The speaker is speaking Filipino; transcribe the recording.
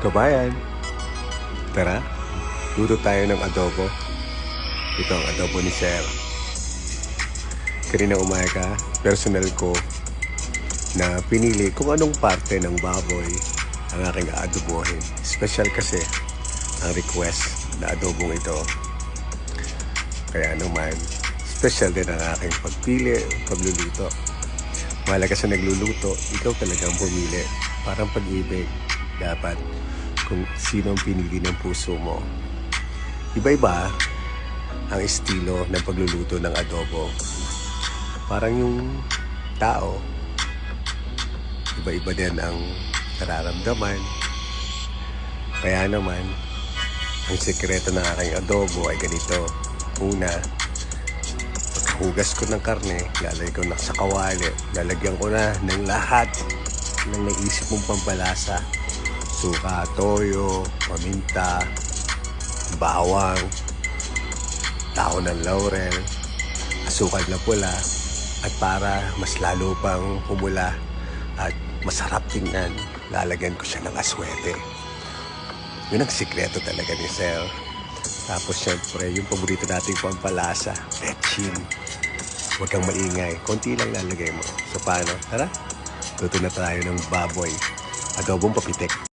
Kabayan, tara, luto tayo ng adobo. Ito ang adobo ni Sir. Kanina umaga, personal ko na pinili kung anong parte ng baboy ang aking aadobohin. Special kasi ang request na adobong ito. Kaya naman, special din ang aking pagpili, pagluluto. Mahalaga sa nagluluto, ikaw talagang pumili. Parang pag-ibig. Dapat kung sino ang pinili ng puso mo. Iba-iba ang estilo ng pagluluto ng adobo. Parang yung tao, iba-iba din ang nararamdaman. Kaya naman, ang sekreto ng aking adobo ay ganito. Una, pagkahugas ko ng karne, lalagay ko na sa kawali. Lalagyan ko na ng lahat ng naisip mong pampalasa. Suka, toyo, paminta, bawang, tao ng laurel, asukal na pula, at para mas lalo pang humula at masarap tingnan, lalagyan ko siya ng aswete. Yun ang sikreto talaga ni Sel. Tapos syempre, yung paborito nating pampalasa, betchin. Huwag kang maingay. Konti lang lalagay mo. So paano? Tara, luto na tayo ng baboy. Adobong papitik.